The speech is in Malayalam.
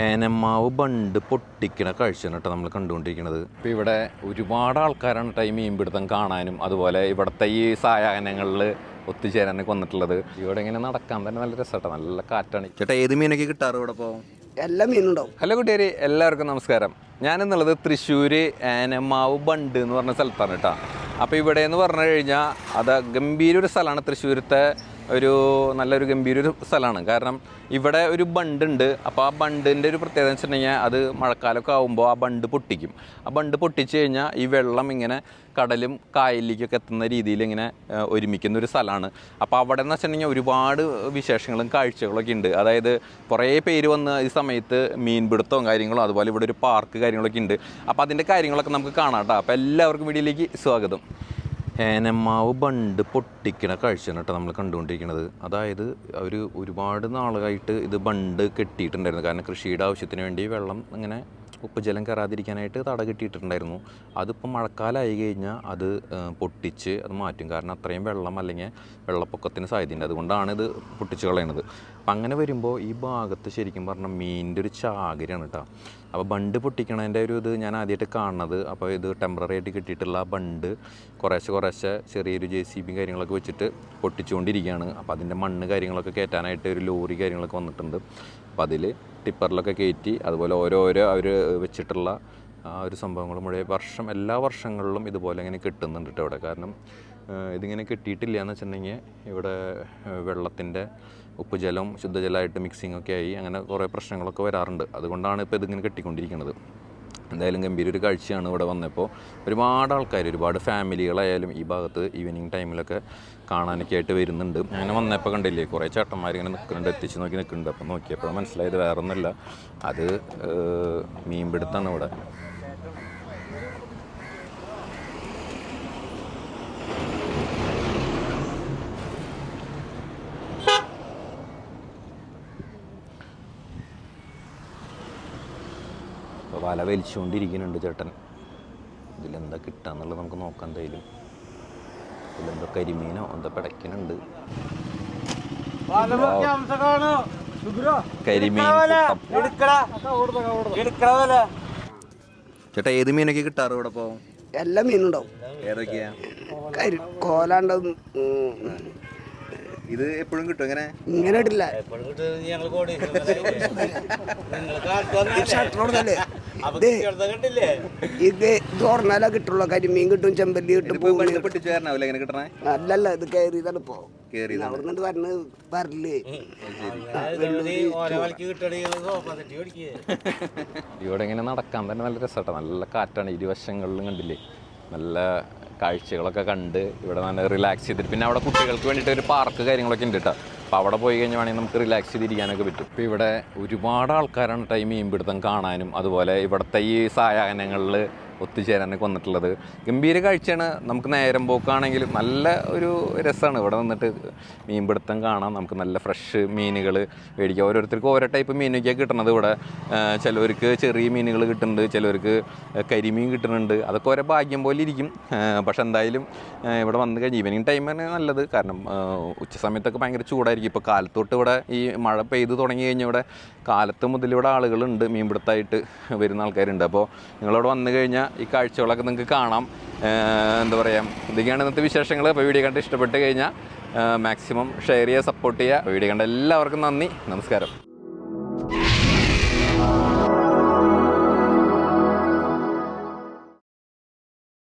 ഏനമാവ് ബണ്ട് പൊട്ടിക്കണ കാഴ്ചയാണ് കേട്ടോ നമ്മൾ കണ്ടുകൊണ്ടിരിക്കുന്നത്. ഇപ്പോൾ ഇവിടെ ഒരുപാട് ആൾക്കാരാണ് കേട്ടോ ഈ മീൻപിടുത്തം കാണാനും അതുപോലെ ഇവിടുത്തെ ഈ സായാഹ്നങ്ങളിൽ ഒത്തുചേരാനൊക്കെ വന്നിട്ടുള്ളത്. ഇവിടെ ഇങ്ങനെ നടക്കാൻ തന്നെ നല്ല രസമാട്ടോ നല്ല കാറ്റാണ്. ചേട്ടാ ഏത് മീനൊക്കെ കിട്ടാറ് ഇവിടെ ഇപ്പോൾ എല്ലാ മീനുണ്ടാവും. ഹലോ കുട്ടിയേരി എല്ലാവർക്കും നമസ്കാരം. ഞാനെന്നുള്ളത് തൃശ്ശൂർ ഏനമാവ് ബണ്ട് എന്ന് പറഞ്ഞ സ്ഥലത്താണ് കേട്ടോ. അപ്പോൾ ഇവിടെ എന്ന് പറഞ്ഞു കഴിഞ്ഞാൽ അത് ഗംഭീര ഒരു സ്ഥലമാണ് തൃശ്ശൂരത്തെ ഒരു നല്ലൊരു ഗംഭീര ഒരു സ്ഥലമാണ്. കാരണം ഇവിടെ ഒരു ബണ്ട് ഉണ്ട് അപ്പോൾ ആ ബണ്ടിന്റെ ഒരു പ്രത്യേകത എന്ന് വെച്ചിട്ടുണ്ടെങ്കിൽ അത് മഴക്കാലമൊക്കെ ആകുമ്പോൾ ആ ബണ്ട് പൊട്ടിക്കും. ആ ബണ്ട് പൊട്ടിച്ച് കഴിഞ്ഞാൽ ഈ വെള്ളം ഇങ്ങനെ കടലും കായലിലേക്കൊക്കെ എത്തുന്ന രീതിയിൽ ഇങ്ങനെ ഒരുമിക്കുന്ന ഒരു സ്ഥലമാണ്. അപ്പോൾ അവിടെ എന്ന് വെച്ചിട്ടുണ്ടെങ്കിൽ ഒരുപാട് വിശേഷങ്ങളും കാഴ്ചകളൊക്കെ ഉണ്ട്. അതായത് കുറേ പേര് വന്ന് ഈ സമയത്ത് മീൻപിടുത്തവും കാര്യങ്ങളും അതുപോലെ ഇവിടെ ഒരു പാർക്ക് കാര്യങ്ങളൊക്കെ ഉണ്ട്. അപ്പോൾ അതിന്റെ കാര്യങ്ങളൊക്കെ നമുക്ക് കാണാം കേട്ടോ. അപ്പോൾ എല്ലാവർക്കും വീഡിയോയിലേക്ക് സ്വാഗതം. ഏനമാവ് ബണ്ട് പൊട്ടിക്കണ കാഴ്ചയാണ് കേട്ടോ നമ്മൾ കണ്ടുകൊണ്ടിരിക്കുന്നത്. അതായത് അവർ ഒരുപാട് നാളുകളായിട്ട് ഇത് ബണ്ട് കെട്ടിയിട്ടുണ്ടായിരുന്നു. കാരണം കൃഷിയുടെ ആവശ്യത്തിന് വേണ്ടി വെള്ളം ഇങ്ങനെ ഉപ്പുജലം കയറാതിരിക്കാനായിട്ട് തട കിട്ടിയിട്ടുണ്ടായിരുന്നു. അതിപ്പോൾ മഴക്കാലമായി കഴിഞ്ഞാൽ അത് പൊട്ടിച്ച് അത് മാറ്റും. കാരണം അത്രയും വെള്ളം അല്ലെങ്കിൽ വെള്ളപ്പൊക്കത്തിന് സാധ്യതയുണ്ട്. അതുകൊണ്ടാണ് ഇത് പൊട്ടിച്ച് കളയണത്. അപ്പം അങ്ങനെ വരുമ്പോൾ ഈ ഭാഗത്ത് ശരിക്കും പറഞ്ഞാൽ മീനിന്റെ ഒരു ചാകരയാണ് കേട്ടോ. അപ്പോൾ ബണ്ട് പൊട്ടിക്കണതിന്റെ ഒരു ഇത് ഞാൻ ആദ്യമായിട്ട് കാണുന്നത്. അപ്പോൾ ഇത് ടെമ്പററി ആയിട്ട് കിട്ടിയിട്ടുള്ള ബണ്ട് കുറേശ്ശെ കുറേശ്ശെ ചെറിയൊരു ജെ സി ബി കാര്യങ്ങളൊക്കെ വെച്ചിട്ട് പൊട്ടിച്ചുകൊണ്ടിരിക്കുകയാണ്. അപ്പോൾ അതിന്റെ മണ്ണ് കാര്യങ്ങളൊക്കെ കയറ്റാനായിട്ട് ഒരു ലോറി കാര്യങ്ങളൊക്കെ വന്നിട്ടുണ്ട്. അപ്പോൾ അതിൽ ടിപ്പറിലൊക്കെ കയറ്റി അതുപോലെ ഓരോരോ അവർ വെച്ചിട്ടുള്ള ആ ഒരു സംഭവങ്ങൾ മുഴുവൻ വർഷം എല്ലാ വർഷങ്ങളിലും ഇതുപോലെ ഇങ്ങനെ കിട്ടുന്നുണ്ട് കേട്ടോ ഇവിടെ. കാരണം ഇതിങ്ങനെ കിട്ടിയിട്ടില്ല എന്ന് വെച്ചിട്ടുണ്ടെങ്കിൽ ഇവിടെ വെള്ളത്തിന്റെ ഉപ്പുജലം ശുദ്ധജലമായിട്ട് മിക്സിംഗ് ഒക്കെ ആയി അങ്ങനെ കുറേ പ്രശ്നങ്ങളൊക്കെ വരാറുണ്ട്. അതുകൊണ്ടാണ് ഇപ്പോൾ ഇതിങ്ങനെ കെട്ടിക്കൊണ്ടിരിക്കുന്നത്. എന്തായാലും ഗംഭീര ഒരു കാഴ്ചയാണ് ഇവിടെ വന്നപ്പോൾ. ഒരുപാട് ആൾക്കാർ ഒരുപാട് ഫാമിലികളായാലും ഈ ഭാഗത്ത് ഈവനിങ് ടൈമിലൊക്കെ കാണാനൊക്കെ ആയിട്ട് വരുന്നുണ്ട്. അങ്ങനെ വന്നപ്പോൾ കണ്ടില്ലേ കുറേ ചേട്ടന്മാർ ഇങ്ങനെ നിൽക്കുന്നുണ്ട് എത്തിച്ച് നോക്കി നിൽക്കുന്നുണ്ട്. അപ്പോൾ നോക്കിയപ്പോൾ മനസ്സിലായത് വേറെ ഒന്നുമില്ല അത് മീൻപിടുത്താണ് ഇവിടെ. വല വലിച്ചുകൊണ്ടിരിക്കുന്നുണ്ട് ചേട്ടൻ. ഇതിലെന്താ കിട്ടാന്നുള്ളത് നമുക്ക് നോക്കാം എന്തായാലും. ഇതിലെന്തോ കരിമീനോ എന്താ പിടയ്ക്കുന്നുണ്ട്. കരിമീൻ. ചേട്ടാ ഏത് മീനൊക്കെ കിട്ടാറ് ഇവിടെ ഇപ്പോൾ എല്ലാ മീനുണ്ടാവും. ഏതൊക്കെയാ? കരി കോലാണ്ടും ഇത് എപ്പോഴും കിട്ടും ഇങ്ങനെ ഇങ്ങനെ ഇട്ടില്ല. ഷട്ടറോടല്ലേ ഇത് ഇത് തുറന്നാലേ കിട്ടുള്ളൂ. കരിമീൻ കിട്ടും ചെമ്പല്ലി കിട്ടും അല്ലല്ല ഇത് കയറിയതാണ് ഇപ്പോ. കേറിയതാണ്. അവിടെ നിന്ന് വരണ് വരൽ. ഇവിടെ ഇങ്ങനെ നടക്കാൻ തന്നെ നല്ല രസമാട്ടോ നല്ല കാറ്റാണ് ഇരുവശങ്ങളിലും കണ്ടില്ലേ? നല്ല കാഴ്ചകളൊക്കെ കണ്ട് ഇവിടെ നല്ല റിലാക്സ് ചെയ്തിട്ട്. പിന്നെ അവിടെ കുട്ടികൾക്ക് വേണ്ടിയിട്ട് ഒരു പാർക്ക് കാര്യങ്ങളൊക്കെ ഉണ്ട് കേട്ടോ. അപ്പോൾ അവിടെ പോയി കഴിഞ്ഞാൽ വേണമെങ്കിൽ നമുക്ക് റിലാക്സ് ചെയ്തിരിക്കാനൊക്കെ പറ്റും. ഇപ്പോൾ ഇവിടെ ഒരുപാട് ആൾക്കാരാണ് ടൈം മീൻപിടുത്തം കാണാനും അതുപോലെ ഇവിടുത്തെ ഈ സായാഹ്നങ്ങളിൽ ഒത്തുചേരാനൊക്കെ വന്നിട്ടുള്ളത്. ഗംഭീര കാഴ്ചയാണ്. നമുക്ക് നേരം പോക്കാണെങ്കിൽ നല്ല ഒരു രസമാണ്. ഇവിടെ വന്നിട്ട് മീൻപിടുത്തം കാണാം. നമുക്ക് നല്ല ഫ്രഷ് മീനുകൾ മേടിക്കാം. ഓരോരുത്തർക്കും ഓരോ ടൈപ്പ് മീനൊക്കെയാണ് കിട്ടുന്നത് ഇവിടെ. ചിലവർക്ക് ചെറിയ മീനുകൾ കിട്ടുന്നുണ്ട് ചിലവർക്ക് കരിമീൻ കിട്ടുന്നുണ്ട്. അതൊക്കെ ഓരോ ഭാഗ്യം പോലെ ഇരിക്കും. പക്ഷെ എന്തായാലും ഇവിടെ വന്നു കഴിഞ്ഞ് ഈവനിങ് ടൈമാണ് നല്ലത്. കാരണം ഉച്ച സമയത്തൊക്കെ ഭയങ്കര ചൂടായിരിക്കും. ഇപ്പോൾ കാലത്തൊട്ട് ഇവിടെ ഈ മഴ പെയ്ത് തുടങ്ങി കഴിഞ്ഞാൽ ഇവിടെ കാലത്ത് മുതൽ ഇവിടെ ആളുകളുണ്ട്. മീൻപിടുത്തമായിട്ട് വരുന്ന ആൾക്കാരുണ്ട്. അപ്പോൾ നിങ്ങളിവിടെ വന്നു കഴിഞ്ഞാൽ ഈ കാഴ്ചകളൊക്കെ നിങ്ങൾക്ക് കാണാം. എന്താ പറയുക ഇതൊക്കെയാണ് ഇന്നത്തെ വിശേഷങ്ങൾ അപ്പോൾ വീഡിയോ കണ്ട് ഇഷ്ടപ്പെട്ട് കഴിഞ്ഞാൽ മാക്സിമം ഷെയർ ചെയ്യുക സപ്പോർട്ട് ചെയ്യുക. വീഡിയോ കണ്ട എല്ലാവർക്കും നന്ദി. നമസ്കാരം.